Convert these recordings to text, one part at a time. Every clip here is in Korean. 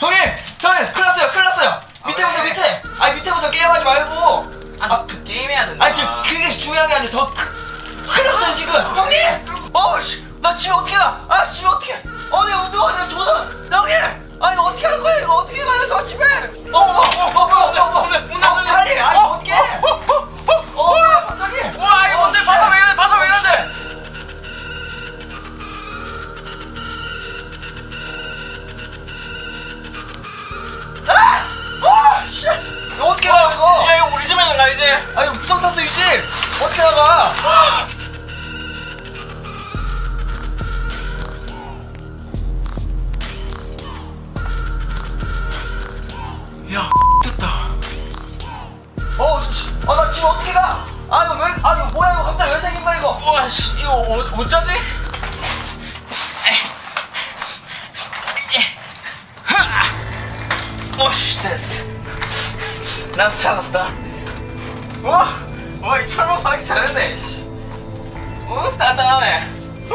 형님! 형님! 큰일 났어요! 큰일 났어요! 밑에 왜? 보세요 밑에! 아니 밑에 보세요 게임하지 말고! 아, 그 게임 해야 된다. 아니 지금 그게 중요한 게 아니라 더 크- 큰일 났어요 지금! 형님! 어우 씨! 나 집에 어떻게 가! 아 집에 어떻게! 씨, 아, 나 지금 어떻게 가? 아, 이거 왜, 아, 이거 뭐야, 이거 갑자기 왜 생긴 거야, 이거? 와, 씨, 이거 어, 어쩌지? 오씨, 됐어. 난 살았다. 와, 와, 이 철모 사기 잘했네. 씨. 우, 단단하네. 후.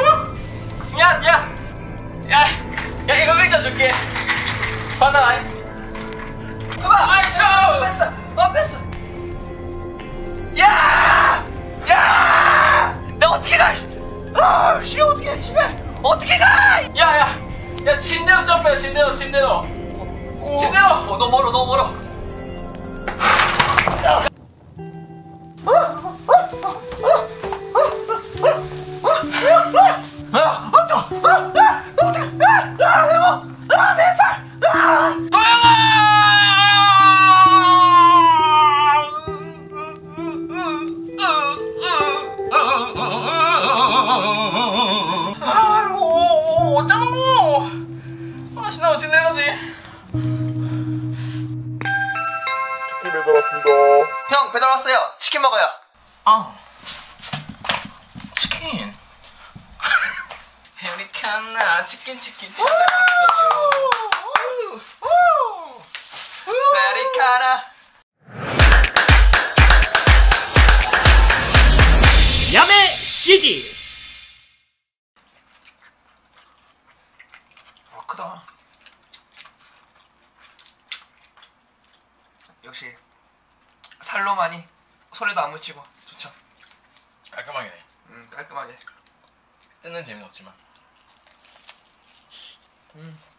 야, 야, 야, 야, 이거 의자 줄게. 그 씨, 어떻게 가? 야, 야, 야, 침대로 점프해, 침대로, 침대로. 침대로. 어, 너무 멀어, 너무 멀어. 아, 왔다! 아, 아, 아! 아이고 어쩌노 아씨 나 어찌 내려가지 치킨 배달 왔습니다. 형, 배달 왔어요. 치킨 먹어요. 아 치킨 페리카나 치킨 치킨 찾아왔어요 베리카나. 야매 CG 아, 크다. 역시 살로만이 소리도 안 묻히고 좋죠. 깔끔하게 돼 음, 깔끔하게. 뜯는 재미는 없지만 음.